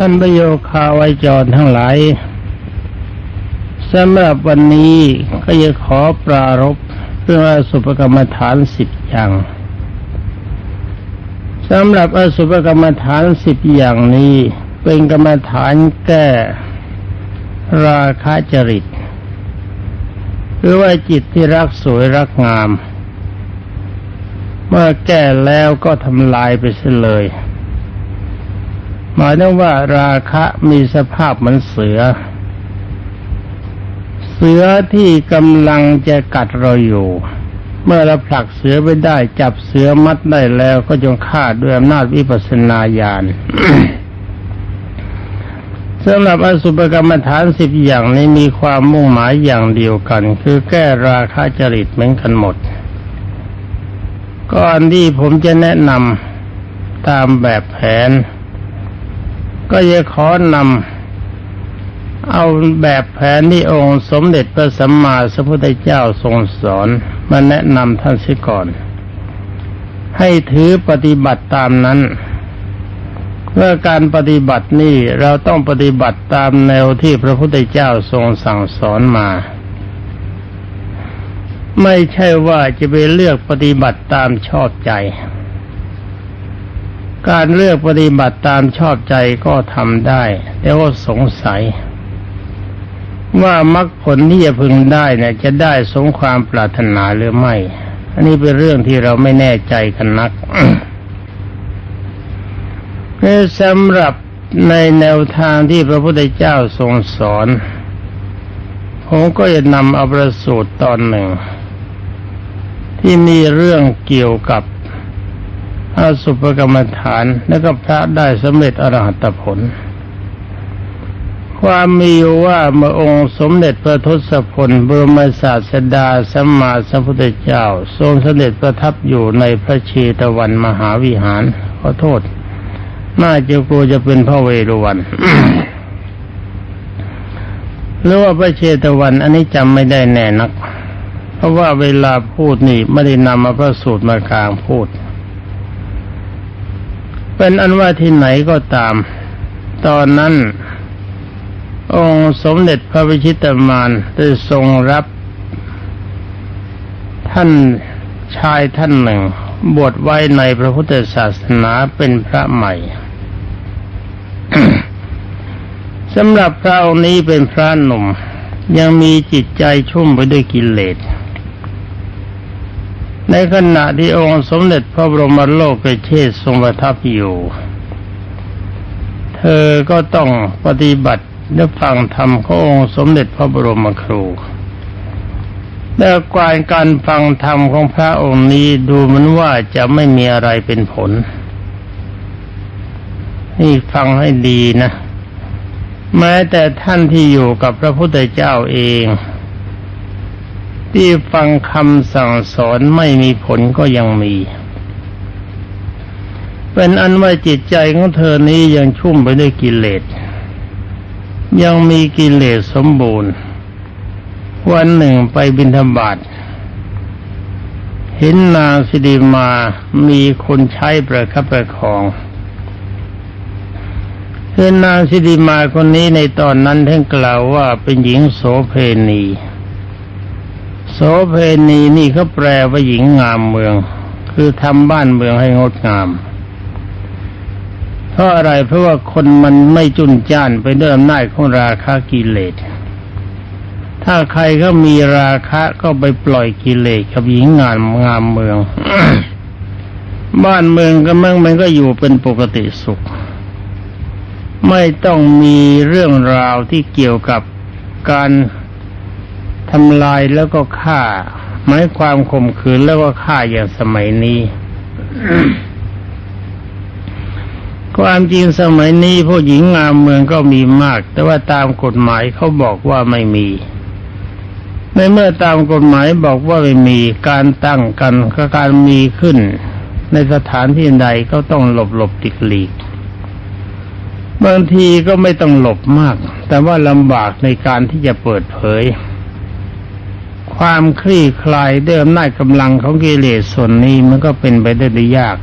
ท่านประโยคาไวจรทั้งหลายสำหรับวันนี้ก็จะขอปรารบเรื่องอสุภกรรมฐานสิบอย่างสำหรับอสุภกรรมฐานสิบอย่างนี้ เป็นกรรมฐานแก้ราคะจริตหรือว่าจิตที่รักสวยรักงาม เมื่อแก้แล้วก็ทำลายไปเสียเลย หมายถึงว่าราคะมีสภาพเหมือนเสือ เสือที่กำลังจะกัดเราอยู่ เมื่อเราผลักเสือไปได้ จับเสือมัดได้แล้วก็จงฆ่าด้วยอำนาจวิปัสสนาญาณสำหรับอสุภกรรมฐานสิบอย่างนี้มีความมุ่งหมายอย่างเดียวกัน คือแก้ราคะจริตเหมือนกันหมด ก่อนที่ผมจะแนะนำตามแบบแผน ก็จะขอนำเอาแบบแผนที่องค์สมเด็จพระสัมมาสัมพุทธเจ้าทรงสอนมาแนะนำท่านเสียก่อน ให้ถือปฏิบัติตามนั้นเมื่อการปฏิบัตินี่เราต้องปฏิบัติตามแนวที่พระพุทธเจ้าทรงสั่งสอนมา ไม่ใช่ว่าจะไปเลือกปฏิบัติตามชอบใจ การเลือกปฏิบัติตามชอบใจก็ทำได้ แต่ว่าสงสัย ว่ามรรคผลที่จะพึงได้เนี่ย จะได้สมความปรารถนาหรือไม่ อันนี้เป็นเรื่องที่เราไม่แน่ใจกันนักสำหรับในแนวทางที่พระพุทธเจ้าทรงสอน ผมก็จะนำเอาประสูตรตอนหนึ่ง ที่มีเรื่องเกี่ยวกับ อสุภกรรมฐานและก็พระได้สำเร็จอรหัตผล ความมีอยู่ว่าเมื่อองค์สมเด็จพระทศพลบรมศาสดาสัมมาสัมพุทธเจ้า ทรงสเสด็จประทับอยู่ในพระเชตวันมหาวิหารขอโทษ น่าจะกลัวจะเป็นพระเวรุวันหรือว่าพระเชตวัน อันนี้จำไม่ได้แน่นัก เพราะว่าเวลาพูดนี่ไม่ได้นำมาพระสูตรมากลางพูด เป็นอันว่าที่ไหนก็ตาม ตอนนั้น องค์สมเด็จพระวิชิตมานได้ทรงรับ ท่านชายท่านหนึ่ง บวชไว้ในพระพุทธศาสนาเป็นพระใหม่สำหรับพระองค์นี้เป็นพระหนุ่ม ยังมีจิตใจชุ่มไปด้วยกิเลส ในขณะที่องค์สมเด็จพระบรมโลกเชษทรงประทับอยู่ เธอก็ต้องปฏิบัติและฟังธรรมขององค์สมเด็จพระบรมครูแต่การการฟังธรรมของพระองค์นี้ดูเหมือนว่าจะไม่มีอะไรเป็นผล นี่ฟังให้ดีนะ แม้แต่ท่านที่อยู่กับพระพุทธเจ้าเอง ที่ฟังคำสั่งสอนไม่มีผลก็ยังมี เป็นอันว่าจิตใจของเธอนี้ยังชุ่มไปด้วยกิเลส ยังมีกิเลสสมบูรณ์ วันหนึ่งไปบิณฑบาตเห็นนางสิริมามีคนใช้ประคับประคองคือนางสิริมาคนนี้ในตอนนั้นท่านกล่าวว่าเป็นหญิงโสเพณี โสเพณีนี่เขาแปลว่าหญิงงามเมือง คือทำบ้านเมืองให้งดงาม เพราะอะไรเพราะว่าคนมันไม่จุนจ้านไปด้วยอำนาจของราคะกิเลส ถ้าใครก็มีราคะก็ไปปล่อยกิเลสกับหญิงงามงามเมือง บ้านเมืองก็มั่งมันก็อยู่เป็นปกติสุข ไม่ต้องมีเรื่องราวที่เกี่ยวกับการ ทำลายแล้วก็ฆ่าหมายความข่มขืนแล้วก็ฆ่าอย่างสมัยนี้ความจริงสมัยนี้ผู้หญิงงามเมืองก็มีมาก แต่ว่าตามกฎหมายเขาบอกว่าไม่มีในเมื่อตามกฎหมายบอกว่าไม่มีการตั้งกันก็การมีขึ้น ในสถานที่ใดก็ต้องหลบหลบติกหลีก บางทีก็ไม่ต้องหลบมาก แต่ว่าลำบากในการที่จะเปิดเผย ความคลี่คลายเด้วยอำนากำลังของกิเลสส่วนนี้มันก็เป็นไปได้ยาก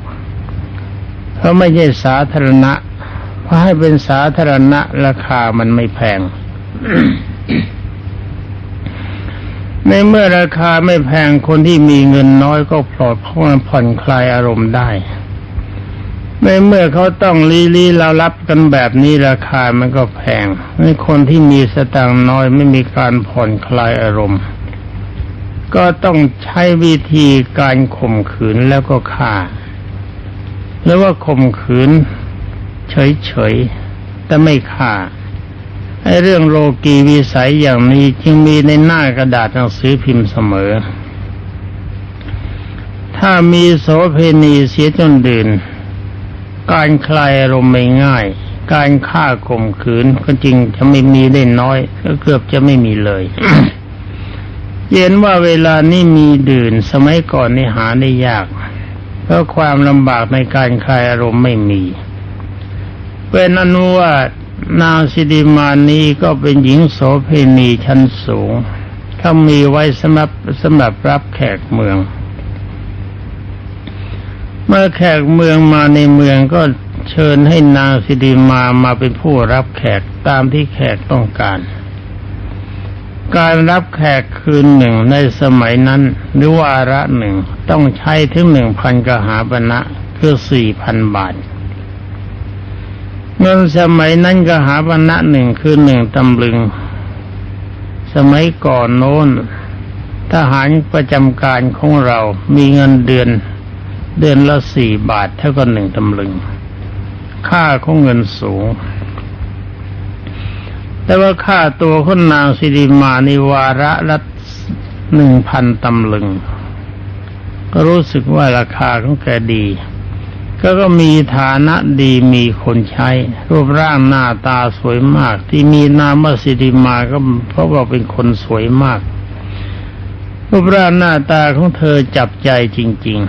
เพราะไม่ใช่สาธารณะเพราะให้เป็นสาธารณะราคามันไม่แพง ในเมื่อราคาไม่แพงคนที่มีเงินน้อยก็ปลอดเพราะมันผ่อนคลายอารมณ์ได้ในเมื่อเขาต้องลีลีเรารับกันแบบนี้ราคามันก็แพงในคนที่มีสตางค์น้อยไม่มีการผ่อนคลายอารมณ์ ก็ต้องใช้วิธีการข่มขืนแล้วก็ฆ่า หรือว่าข่มขืน เฉยๆ แต่ไม่ฆ่าไอ้เรื่องโลกีวิสัยอย่างนี้จึงมีในหน้ากระดาษหนังสือพิมพ์เสมอ ถ้ามีโสเพณีเสียจนดื่น การคลายอารมณ์ไม่ง่าย การฆ่าข่มขืนก็จริงจะไม่มีได้น้อย ก็เกือบจะไม่มีเลย เย็นว่าเวลานี้มีดื่นสมัยก่อนนี่หาได้ยาก เพราะความลำบากในการคลายอารมณ์ไม่มีเป็นอนุว่านางสิริมานีก็เป็นหญิงโสเพณีชั้นสูงเขามีไว้สำหรับสำหรับรับแขกเมือง เมื่อแขกเมืองมาในเมืองก็เชิญให้นางสิริมามาเป็นผู้รับแขกตามที่แขกต้องการ การรับแขกคืนหนึ่งในสมัยนั้น หรือว่าระหนึ่งต้องใช้ถึงหนึ่งพันกหาปณะคือสี่พันบาท เงินสมัยนั้นกหาปณะหนึ่งคือหนึ่งตำลึง สมัยก่อนโน้น ทหารประจำการของเรามีเงินเดือน เดือนละสี่บาทเท่ากับหนึ่งตำลึง ค่าของเงินสูง แต่ว่าค่าตัวคนนางสิริมาในวาระละหนึ่งพันตำลึง ก็รู้สึกว่าราคาของแกดี ก็ก็มีฐานะดีมีคนใช้ รูปร่างหน้าตาสวยมาก ที่มีนามว่าสิริมาก็เพราะว่าเป็นคนสวยมาก รูปร่างหน้าตาของเธอจับใจจริง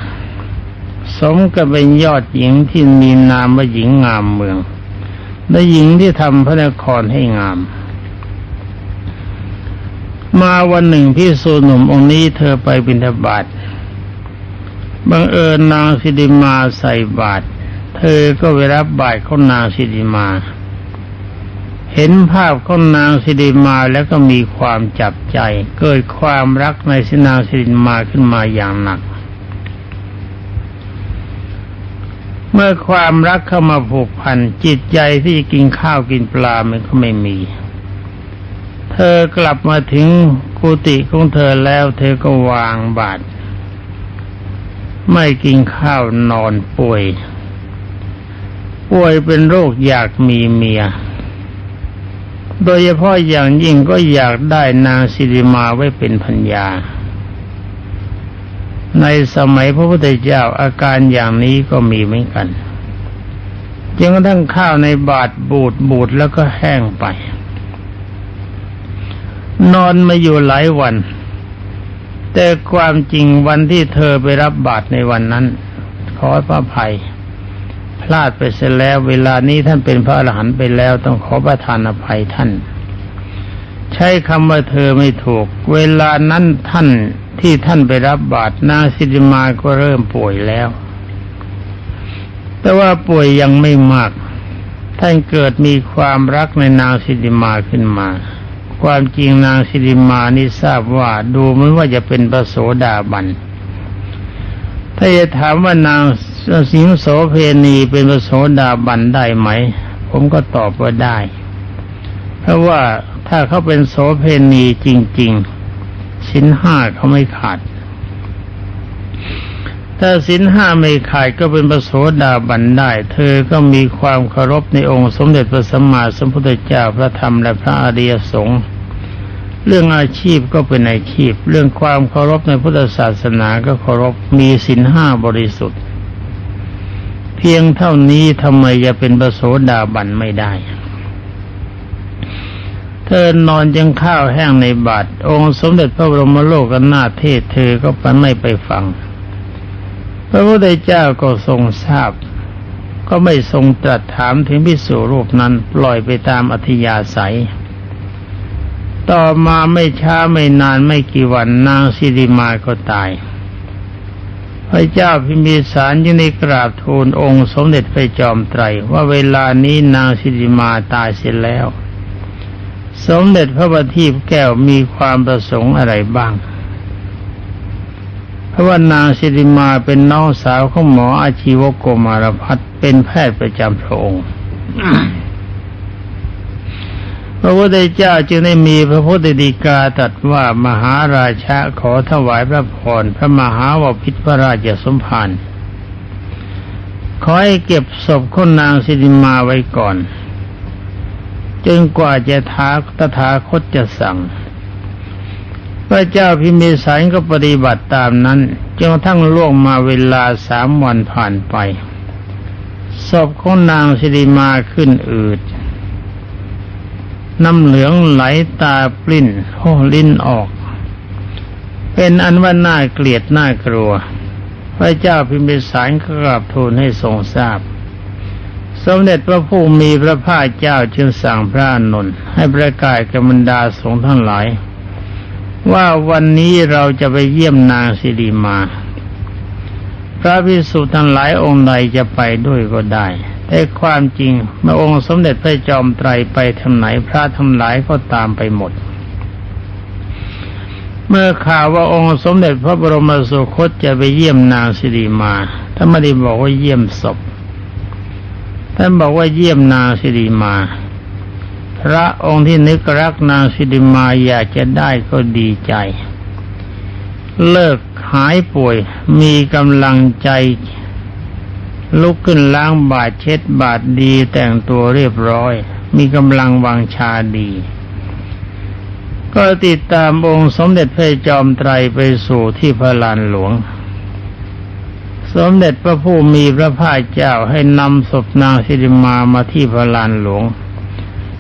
ๆ สมกับเป็นยอดหญิงที่มีนามว่าหญิงงามเมือง และหญิงที่ทำพระนครให้งาม มาวันหนึ่งพี่สูหนุ่มองค์นี้เธอไปบิณฑบาตบังเอิญนางสิริมาใส่บาตรเธอก็ไปรับบาตรของนางสิริมา เห็นภาพของนางสิริมาแล้วก็มีความจับใจ เกิดความรักในสินางสิริมาขึ้นมาอย่างหนัก เมื่อความรักเข้ามาผูกพันจิตใจที่จะกินข้าวกินปลามันก็ไม่มี เธอกลับมาถึงกุฏิของเธอแล้ว เธอก็วางบาตรไม่กินข้าวนอนป่วย ป่วยเป็นโรคอยากมีเมีย โดยเฉพาะอย่างยิ่งก็อยากได้นางสิริมาไว้เป็นพัญญา ในสมัยพระพุทธเจ้าอาการอย่างนี้ก็มีเหมือนกันจนกระทั่งข้าวในบาทบูดบูดแล้วก็แห้งไป นอนมาอยู่หลายวัน แต่ความจริงวันที่เธอไปรับบาตรในวันนั้น ขอพระภัย พลาดไปเสียแล้ว เวลานี้ท่านเป็นพระอรหันต์ไปแล้วต้องขอประทานอภัยท่าน ใช้คำว่าเธอไม่ถูก เวลานั้นท่าน ที่ท่านไปรับบาตรนางสิริมาก็เริ่มป่วยแล้ว แต่ว่าป่วยยังไม่มาก ท่านเกิดมีความรักในนางสิริมาขึ้นมา ความจริงนางสิริมานี่ทราบว่าดูเหมือนว่าจะเป็นพระโสดาบันถ้าจะถามว่านางสิงโสเพณีเป็นพระโสดาบันได้ไหม ผมก็ตอบว่าได้ เพราะว่าถ้าเขาเป็นโสเพณีจริง ๆ สินห้าเขาไม่ขาด ถ้าสินห้าไม่ขาดก็เป็นพระโสดาบันได้ เธอก็มีความเคารพในองค์สมเด็จพระสัมมาสัมพุทธเจ้าพระธรรมและพระอริยสงฆ์เรื่องอาชีพก็เป็นอาชีพ เรื่องความเคารพในพุทธศาสนาก็เคารพมีสินห้าบริสุทธิ์ เพียงเท่านี้ทำไมจะเป็นพระโสดาบันไม่ได้ เธอนอนยังข้าวแห้งในบาทองค์สมเด็จพระบรมโลกนาถเทศเธอก็ไปไม่ไปฟัง พระพุทธเจ้าก็ทรงทราบ ก็ไม่ทรงตรัสถามถึงพิสูรูปนั้นปล่อยไปตามอัธยาศัย ต่อมาไม่ช้าไม่นานไม่กี่วันนางสิริมาก็ตาย พระเจ้าพิมพิสารยังได้กราบทูลองค์สมเด็จพระจอมไตรว่าเวลานี้นางสิริมาตายเสียแล้ว สมเด็จพระบัณฑิตแก้วมีความประสงค์อะไรบ้าง เพราะว่านางสิริมาเป็นน้องสาวของหมออาชีวโกมารพัฒน์เป็นแพทย์ประจำพระองค์พระพุทธเจ้าจึงได้มีพระพุทธดีกาตรัสว่ามหาราชาขอถวายพระพรพระมหาวพิตรพระราชสมภารขอให้เก็บศพคนนางสิริมาไว้ก่อน จนกว่าจะท้าตถาคตจะสั่ง พระเจ้าพิมพิสารก็ปฏิบัติตามนั้นจนกระทั่งล่วงมาเวลาสามวันผ่านไปศพของนางสิริมาขึ้นอืด น้ำเหลืองไหลตาปลิ้นโอ้ลิ้นออก เป็นอันว่าน่าเกลียดน่ากลัว พระเจ้าพิมพิสารก็กราบทูลให้ทรงทราบ สมเด็จพระผู้มีพระภาคเจ้าจึงสั่งพระอานนท์ให้ประกาศกับบรรดาสงฆ์ทั้งหลาย ว่าวันนี้เราจะไปเยี่ยมนางสิริมา พระภิกษุทั้งหลายองค์ใดจะไปด้วยก็ได้แต่ความจริงเมื่อองค์สมเด็จพระจอมไตรไปทางไหนพระทั้งหลายก็ตามไปหมด เมื่อข่าวว่าองค์สมเด็จพระบรมสุคตจะไปเยี่ยมนางสิริมาท่านไม่ได้บอกว่าเยี่ยมศพ ท่านบอกว่าเยี่ยมนางสิริมา พระองค์ที่นึกรักนางสิริมาอยากจะได้ก็ดีใจ เลิกหายป่วย มีกำลังใจ ลุกขึ้นล้างบาดเช็ดบาดดีแต่งตัวเรียบร้อย มีกำลังวังชาดีก็ติดตามองค์สมเด็จพระจอมไตรไปสู่ที่พระลานหลวง สมเด็จพระผู้มีพระภาคเจ้าให้นำศพนางสิริมามาที่พระลานหลวง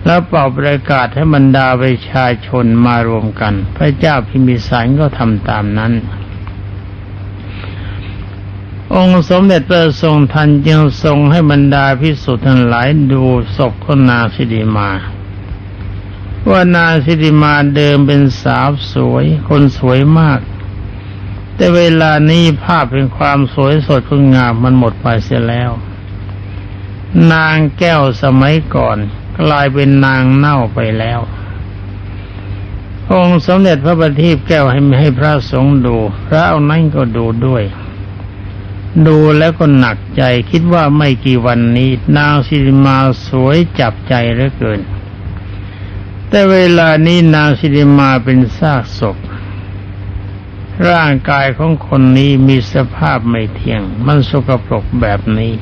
แล้วเป่าประกาศให้บรรดาประชาชนมารวมกัน พระเจ้าพิมิสารก็ทำตามนั้น องค์สมเด็จพระทรงทันจึงทรงให้บรรดาพิสุทธิ์ทั้งหลายดูศพของนางสิริมา ว่านางสิริมาเดิมเป็นสาวสวย คนสวยมาก แต่เวลานี้ภาพเป็นความสวยสดงดงามมันหมดไปเสียแล้ว นางแก้วสมัยก่อนกลายเป็นนางเน่าไปแล้วองค์สมเด็จพระบัณฑิตแก้วให้ให้พระสงฆ์ดู พระเอานั้นก็ดูด้วย ดูแล้วก็หนักใจคิดว่าไม่กี่วันนี้ นางสิริมาสวยจับใจเหลือเกิน แต่เวลานี้นางสิริมาเป็นซากศพ ร่างกายของคนนี้มีสภาพไม่เที่ยง มันสกปรกแบบนี้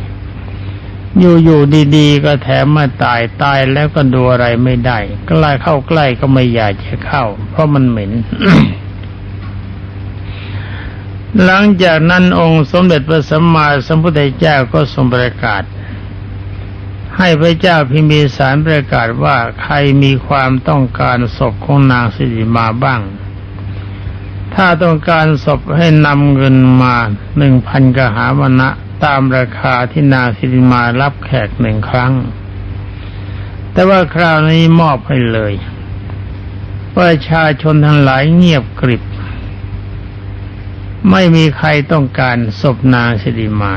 อยู่ๆดีๆ ก็แถมมาตายตายแล้วก็ดูอะไรไม่ได้ ใกล้เข้าใกล้ก็ไม่อยากจะเข้า เพราะมันเหม็น หลังจากนั้นองค์สมเด็จพระสัมมาสัมพุทธเจ้าก็ทรงประกาศ ให้พระเจ้าพิมพิสารประกาศว่าใครมีความต้องการศพของนางสิริมาบ้าง ถ้าต้องการศพให้นำเงินมาหนึ่งพันกหามณะตามราคาที่นางสิริมารับแขกหนึ่งครั้ง แต่ว่าคราวนี้มอบให้เลยประชาชนทั้งหลายเงียบกริบ ไม่มีใครต้องการศพนางสิริมา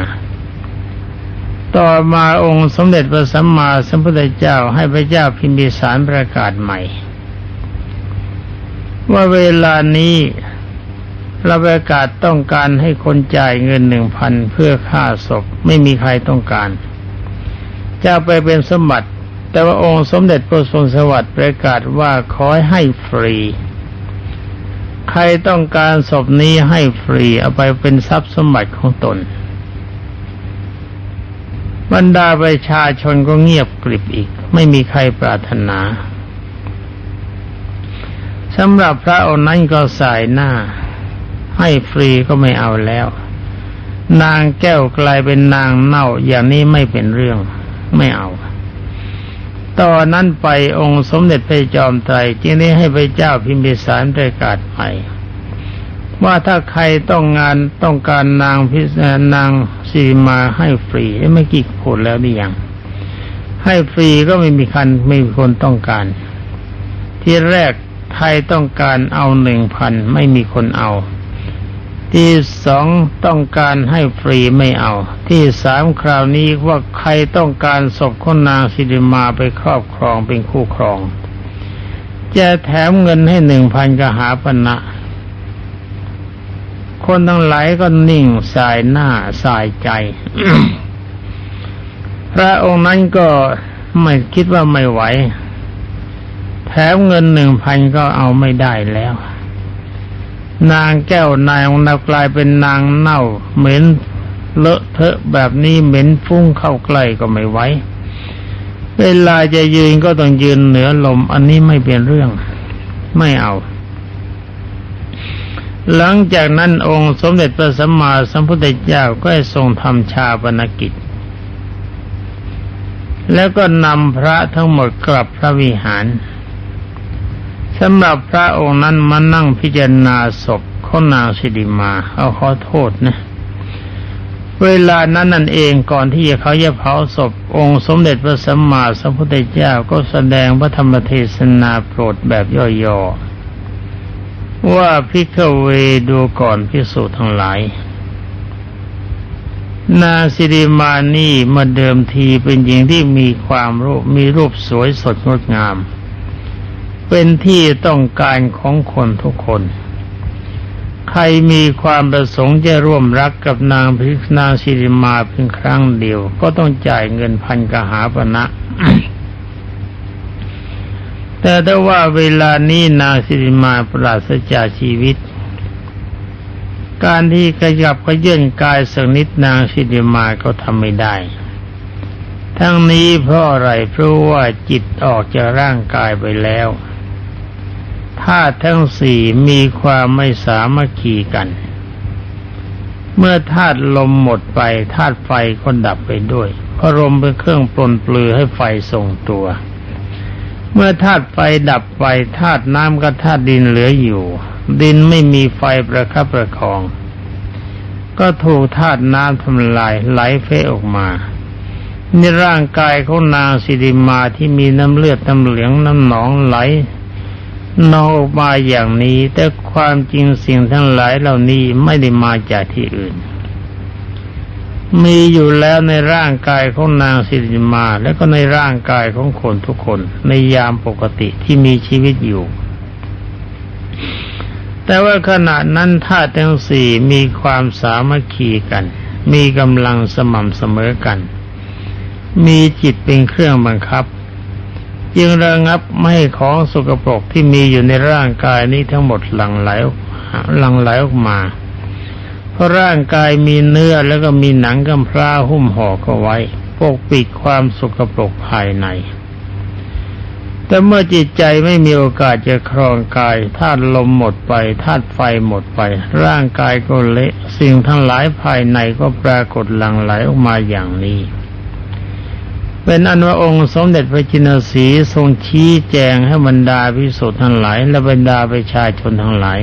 ต่อมาองค์สมเด็จพระสัมมาสัมพุทธเจ้าให้พระเจ้าพิมพิสารประกาศใหม่ ว่าเวลานี้ เราประกาศต้องการให้คนจ่ายเงินหนึ่งพันเพื่อค่าศพไม่มีใครต้องการจะไปเป็นสมบัติ แต่ว่าองค์สมเด็จพระทรงสวัสดิ์ประกาศว่าขอให้ฟรี ใครต้องการศพนี้ให้ฟรีเอาไปเป็นทรัพย์สมบัติของตน บรรดาประชาชนก็เงียบกริบอีก ไม่มีใครปรารถนาสำหรับพระองค์นั้นก็สายหน้า ให้ฟรีก็ไม่เอาแล้ว นางแก้วกลายเป็นนางเน่าอย่างนี้ไม่เป็นเรื่องไม่เอาตอนนั้นไปองค์สมเด็จพระจอมไตรจึงได้ให้พระเจ้าพิมพิสารประกาศใหม่ว่าถ้าใครต้องงานต้องการนางพิสนางสีมาให้ฟรีไม่กี่พูดแล้วนี่ยังให้ฟรีก็ไม่มีคันไม่มีคนต้องการ ที่แรกไทยต้องการเอาหนึ่งพันไม่มีคนเอา ที่สองต้องการให้ฟรีไม่เอา ที่สามคราวนี้ว่าใครต้องการศพของนางสิริมาไปครอบครองเป็นคู่ครอง จะแถมเงินให้หนึ่งพันกหาปณะคนทั้งหลายก็นิ่งสายหน้าสายใจพระองค์นั้นก็ไม่คิดว่าไม่ไหว แถมเงินหนึ่งพันก็เอาไม่ได้แล้ว นางแก้วนายของเรากลายเป็นนางเน่า เหม็นเลอะเทอะแบบนี้เหม็นฟุ้งเข้าใกล้ก็ไม่ไหวเวลาจะยืนก็ต้องยืนเหนือลม อันนี้ไม่เป็นเรื่อง ไม่เอา หลังจากนั้นองค์สมเด็จพระสัมมาสัมพุทธเจ้าก็ทรงทำชาปนกิจ แล้วก็นำพระทั้งหมดกลับพระวิหาร สำหรับพระองค์นั้นมานั่งพิจารณาศพของนางสิริมา เอาขอโทษนะ เวลานั้นนั่นเองก่อนที่เขาจะเผาศพองค์สมเด็จพระสัมมาสัมพุทธเจ้าก็แสดงพระธรรมเทศนาโปรดแบบย่อๆ ว่าพิกเวดูก่อนพิสูจน์ทั้งหลาย นาสิริมานี่มาเดิมทีเป็นหญิงที่มีความรูปมีรูปสวยสดงดงาม เป็นที่ต้องการของคนทุกคน ใครมีความประสงค์จะร่วมรักกับนางพิกนางสิริมาเพียงครั้งเดียว ก็ต้องจ่ายเงินพันกหาปณะแต่ถ้าว่าเวลานี้นางสิริมาปราศจากชีวิต การที่กระยับกระเยื่นกายสักนิดนางสิริมาก็ทำไม่ได้ ทั้งนี้เพราะอะไรเพราะว่าจิตออกจากร่างกายไปแล้วาตุทั้งสี่มีความไม่สามัคคีกัน เมื่อธาตุลมหมดไปธาตุไฟก็ดับไปด้วยเพราะลมเป็นเครื่องปลนปลือให้ไฟทรงตัว เมื่อธาตุไฟดับไปธาตุน้ำกับธาตุดินเหลืออยู่ ดินไม่มีไฟประคับประคอง ก็ถูกธาตุน้ำทำลายไหลเฟออกมาในร่างกายของนางสิริมาที่มีน้ำเลือดน้ำเหลืองน้ำหนองไหล นอกมาอย่างนี้ แต่ความจริงสิ่งทั้งหลายเหล่านี้ไม่ได้มาจากที่อื่น มีอยู่แล้วในร่างกายของนางสิริมา และก็ในร่างกายของคนทุกคน ในยามปกติที่มีชีวิตอยู่ แต่ว่าขณะนั้นธาตุทั้งสี่มีความสามัคคีกัน มีกำลังสม่ำเสมอกัน มีจิตเป็นเครื่องบังคับ จึงระงับไม่ให้ของสกปรกที่มีอยู่ในร่างกายนี้ทั้งหมดหลั่งไหลหลั่งไหลออกมา เพราะร่างกายมีเนื้อแล้วก็มีหนังกำพร้าหุ้มห่อก็ไว้ปกปิดความสกปรกภายใน แต่เมื่อจิตใจไม่มีโอกาสจะครองกายธาตุลมหมดไปธาตุไฟหมดไป ร่างกายก็เละสิ่งทั้งหลายภายในก็ปรากฏหลั่งไหลออกมาอย่างนี้ เป็นอันว่าองค์สมเด็จพระจินสีทรงชี้แจงให้บรรดาพิสุทธ์ทั้งหลาย และบรรดาประชาชนทั้งหลาย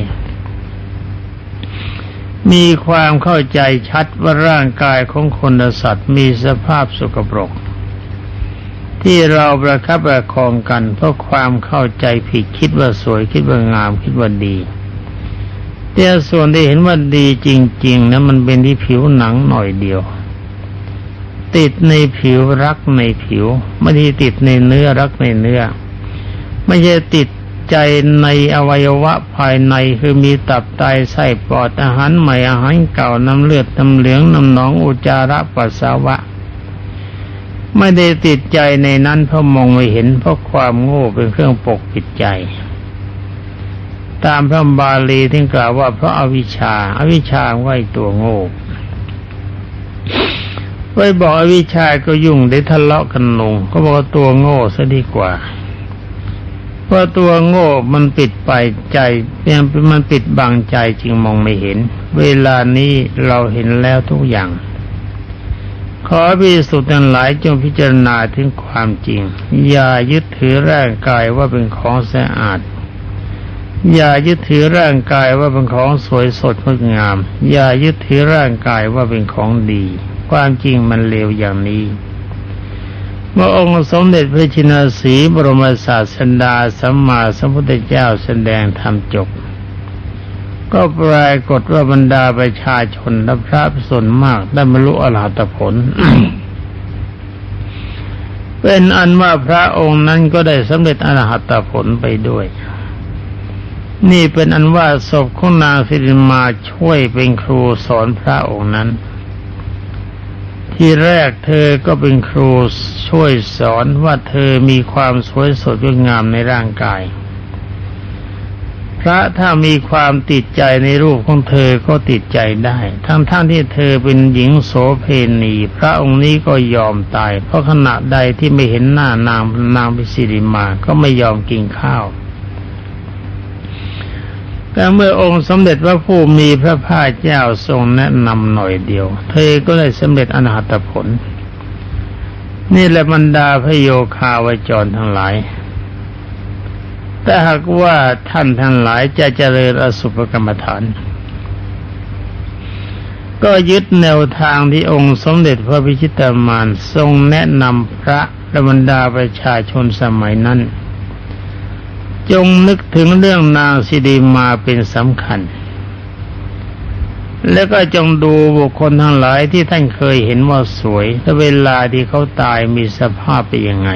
มีความเข้าใจชัดว่าร่างกายของคนและสัตว์มีสภาพสกปรก ที่เราประคับประคองกันเพราะความเข้าใจผิดคิดว่าสวยคิดว่างามคิดว่าดีแต่ส่วนที่เห็นว่าดีจริง ๆนะมันเป็นที่ผิวหนังหน่อยเดียว ติดในผิวรักในผิวไม่ได้ติดในเนื้อรักในเนื้อ ไม่ใช่ติดใจในอวัยวะภายในคือมีตับไตไส้ปอดอาหารใหม่อาหารเก่าน้ำเลือดน้ำเหลืองน้ำหนองอุจจาระปัสสาวะ ไม่ได้ติดใจในนั้นเพราะมองไม่เห็นเพราะความโง่เป็นเครื่องปกปิดใจ ตามพระบาลีที่กล่าวว่าเพราะอาวิชชาอาวิชชาไว้ตัวโง่ ไว้บอกอวิชาก็ยุ่งได้ทะเลาะกันลง ก็บอกว่าตัวโง่ซะดีกว่าเพราะตัวโง่มันปิดไปใจเนี่ยมันปิดบังใจจึงมองไม่เห็น เวลานี้เราเห็นแล้วทุกอย่าง ขอพิสุทธิ์ทั้งหลายจงพิจารณาถึงความจริง อย่ายึดถือร่างกายว่าเป็นของสะอาดอย่ายึดถือร่างกายว่าเป็นของสวยสดงดงาม อย่ายึดถือร่างกายว่าเป็นของดี ความจริงมันเลวอย่างนี้เมื่อองค์สมเด็จพระชินสีบรมศาสดาสัมมาสัมพุทธเจ้าแสดงธรรมจบ ก็ปรากฏว่าบรรดาประชาชนและพระส่วนมากได้บรรลุอรหัตผล เป็นอันว่าพระองค์นั้นก็ได้สำเร็จอรหัตผลไปด้วย นี่เป็นอันว่าศพของนางสิริมาช่วยเป็นครูสอนพระองค์นั้น ที่แรกเธอก็เป็นครูช่วยสอนว่าเธอมีความสวยสดงดงามในร่างกาย พระถ้ามีความติดใจในรูปของเธอก็ติดใจได้ ทั้งๆทที่เธอเป็นหญิงโสเพณีพระองค์นี้ก็ยอมตาย เพราะขณะใดที่ไม่เห็นหน้านางนางพิสิริมาก็ไม่ยอมกินข้าว แต่เมื่อองค์สมเด็จพระผู้มีพระภาคเจ้าทรงแนะนำหน่อยเดียว เธอก็ได้สำเร็จอนาตผล นี่แหละบรรดาพระโยคาวจรทั้งหลายแต่หากว่าท่านทั้งหลายจะเจริญอสุภกรรมฐาน ก็ยึดแนวทางที่องค์สมเด็จพระพิชิตามานทรงแนะนำพระและบรรดาประชาชนสมัยนั้น จงนึกถึงเรื่องนางสิริมาเป็นสำคัญ แล้วก็จงดูบุคคลทั้งหลายที่ท่านเคยเห็นว่าสวยและเวลาที่เขาตายมีสภาพเป็นยังไง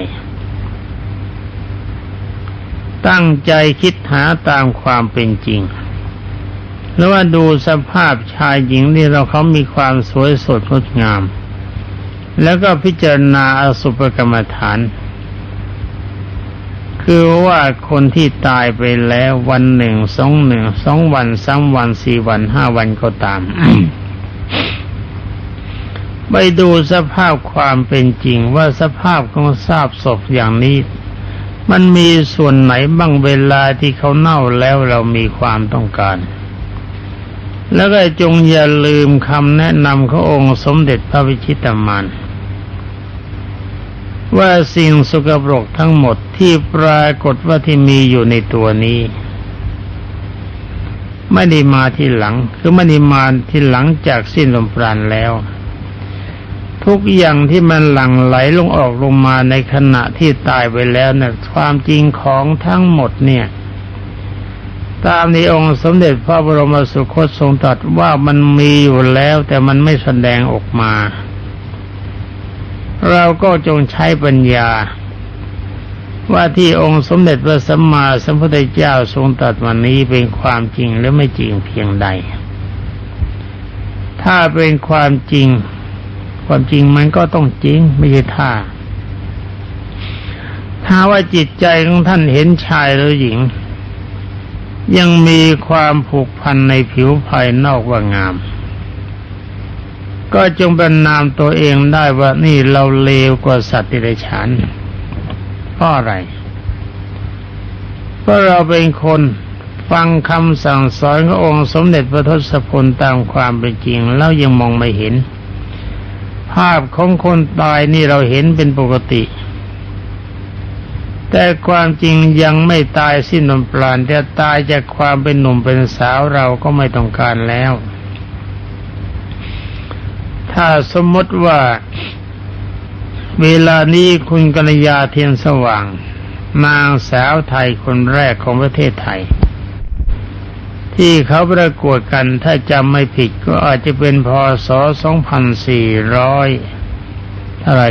ตั้งใจคิดหาตามความเป็นจริง แล้วว่าดูสภาพชายหญิงที่เราเขามีความสวยสดงดงาม แล้วก็พิจารณาอสุภกรรมฐาน คือว่าคนที่ตายไปแล้ววันหนึ่งสองหนึ่งสองวันสามวันสี่วันห้าวันก็ตาม ไปดูสภาพความเป็นจริงว่าสภาพของทราบศพอย่างนี้ มันมีส่วนไหนบ้างเวลาที่เขาเน่าแล้วเรามีความต้องการ แล้วก็จงอย่าลืมคำแนะนำขององค์สมเด็จพระวิชิตามาน ว่าสิ่งสกปรกทั้งหมดที่ปรากฏว่าที่มีอยู่ในตัวนี้ไม่ได้มาที่หลัง คือไม่ได้มาที่หลังจากสิ้นลมปราณแล้ว ทุกอย่างที่มันหลั่งไหลลงออกลงมาในขณะที่ตายไปแล้วนะ่ะความจริงของทั้งหมดเนี่ย ตามในองค์สมเด็จพระบรมสุคตทรงตรัสว่ามันมีอยู่แล้วแต่มันไม่แสดงออกมา เราก็จงใช้ปัญญา ว่าที่องค์สมเด็จพระสัมมาสัมพุทธเจ้าทรงตรัสวันนี้เป็นความจริงหรือไม่จริงเพียงใด ถ้าเป็นความจริง ความจริงมันก็ต้องจริงไม่ใช่ท่า ถ้าว่าจิตใจของท่านเห็นชายหรือหญิง ยังมีความผูกพันในผิวภายนอกว่างาม ก็จงเป็นนามตัวเองได้ว่านี่เราเลวกว่าสัตว์ติรฉานเพราะอะไร เพราะเราเป็นคนฟังคำสั่งสอนขององค์สมเด็จพระทศพลตามความเป็นจริง แล้วยังมองไม่เห็น ภาพของคนตายนี่เราเห็นเป็นปกติ แต่ความจริงยังไม่ตายสิ้นลมปราณแต่ตายจากความเป็นหนุ่มเป็นสาวเราก็ไม่ต้องการแล้ว ถ้าสมมติว่า เวลานี้คุณกัญญาเทียนสว่าง นางสาวไทยคนแรกของประเทศไทย ที่เขาประกวดกันถ้าจำไม่ผิดก็อาจจะเป็นพศ 2400เท่าไหร่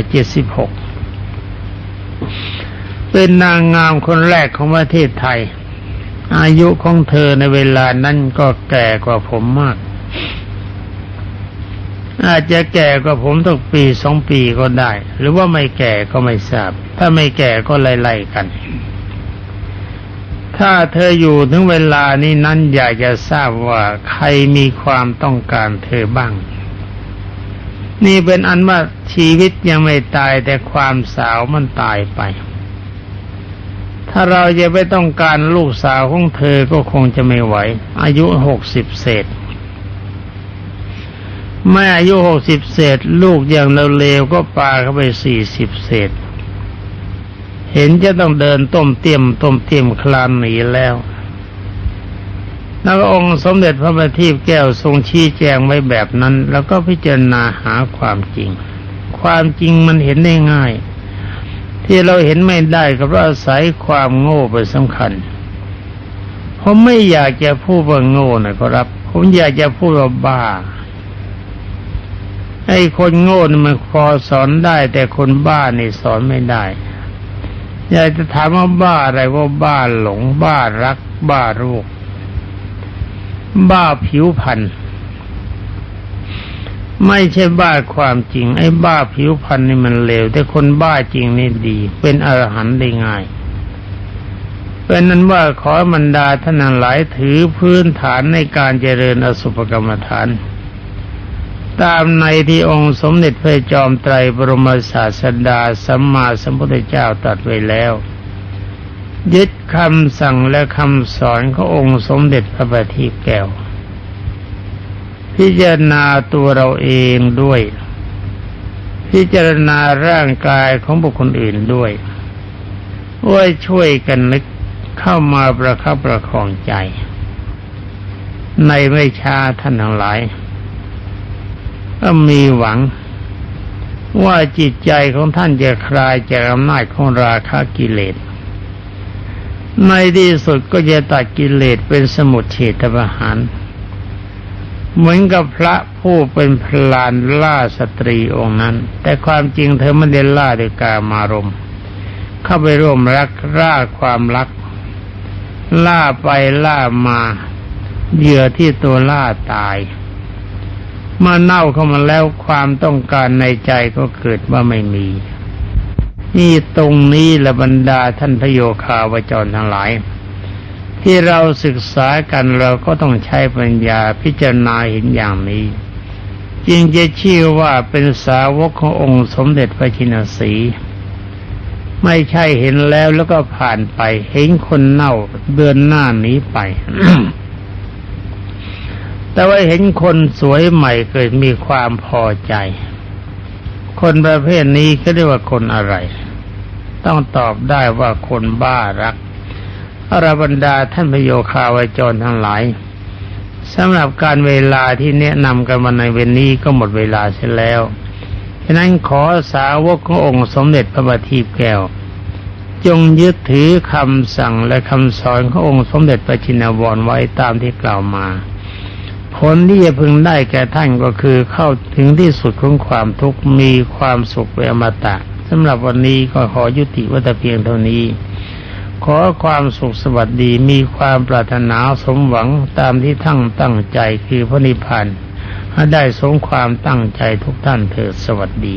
76 เป็นนางงามคนแรกของประเทศไทย อายุของเธอในเวลานั้นก็แก่กว่าผมมาก อาจจะแก่กว่าผมตักปีสองปีก็ได้ หรือว่าไม่แก่ก็ไม่ทราบ ถ้าไม่แก่ก็ไล่ๆกัน ถ้าเธออยู่ถึงเวลานี้นั้นอยากจะทราบว่าใครมีความต้องการเธอบ้าง นี่เป็นอันว่าชีวิตยังไม่ตายแต่ความสาวมันตายไป ถ้าเราจะไปต้องการลูกสาวของเธอก็คงจะไม่ไหว อายุหกสิบเศษ แม่อายุหกสิบเศษ ลูกอย่างเร็วๆก็ปาเข้าไปสี่สิบเศษ เห็นจะต้องเดินต้มเตียมต้มเตียมคลานหนีแล้วแล้วองค์สมเด็จพระบัณฑิตแก้วทรงชี้แจงไว้แบบนั้น แล้วก็พิจารณาหาความจริง ความจริงมันเห็นได้ง่าย ที่เราเห็นไม่ได้ก็เพราะอาศัยความโง่เป็นสำคัญผมไม่อยากจะพูดว่าโง่นะครับ ผมอยากจะพูดว่าบ้า ไอ้คนโง่นี่มันพอสอนได้ แต่คนบ้านี่สอนไม่ได้อยากจะถามว่าบ้าอะไรว่าบ้าหลง บ้ารัก บ้ารูปบ้าผิวพรรณไม่ใช่บ้าความจริง ไอ้บ้าผิวพรรณนี่มันเลวแต่คนบ้าจริงนี่ดี เป็นอรหันต์ได้ง่ายเป็นนั้นว่าขอมันดาท่านหลายถือพื้นฐานในการเจริญอสุภกรรมฐาน ตามในที่องค์สมเด็จพระจอมไตรบรมศาสดาสัมมาสัมพุทธเจ้าตรัสไว้แล้ว ยึดคำสั่งและคำสอนขององค์สมเด็จพระบัณฑิตแก้ว พิจารณาตัวเราเองด้วย พิจารณาร่างกายของบุคคลอื่นด้วยว่าช่วยกันนึกเข้ามาประคับประคองใจ ในไม่ช้าท่านทั้งหลาย ก็มีหวังว่าจิตใจของท่านจะคลายจากอำนาจของราคะกิเลส ในที่สุดก็จะตัดกิเลสเป็นสมุทเฉทประหาร เหมือนกับพระผู้เป็นพลานล่าสตรีองค์นั้น แต่ความจริงเธอไม่ได้ล่าด้วยกามารม เข้าไปร่วมรักร่าความรัก ล่าไปล่ามาเหยื่อที่ตัวล่าตาย มื่อเน่าเข้ามาแล้วความต้องการในใจก็เกิดว่าไม่มี นี่ตรงนี้ละบรรดาท่านพโยคาวจรทั้งหลาย ที่เราศึกษากันเราก็ต้องใช้ปัญญาพิจารณาเห็นอย่างนี้ จึงจะชื่อว่าเป็นสาวกขององค์สมเด็จพระชินสีไม่ใช่เห็นแล้วแล้วก็ผ่านไป เห็นคนเน่าเดือนหน้านี้ไป แต่ว่าเห็นคนสวยใหม่เกิดมีความพอใจ คนประเภทนี้ก็เรียกว่าคนอะไร ต้องตอบได้ว่าคนบ้ารักอรบรรดาท่านพระโยคาวจรทั้งหลายสำหรับการเวลาที่แนะนำกันมาในเวนนี้ก็หมดเวลาเสียแล้วฉะนั้นขอสาวกขององค์สมเด็จพระบัณฑิตแก้ว จงยึดถือคำสั่งและคำสอนขององค์สมเด็จพระชินวรไว้ตามที่กล่าวมา ผลที่จะพึงได้แก่ท่านก็คือเข้าถึงที่สุดของความทุกข์มีความสุขเป็นอมตะสำหรับวันนี้ก็ขอยุติวัตเพียงเท่านี้ ขอความสุขสวัสดีมีความปรารถนาสมหวังตามที่ทั้งตั้งใจคือพระนิพพานให้ได้สมความตั้งใจทุกท่านเถิดสวัสดี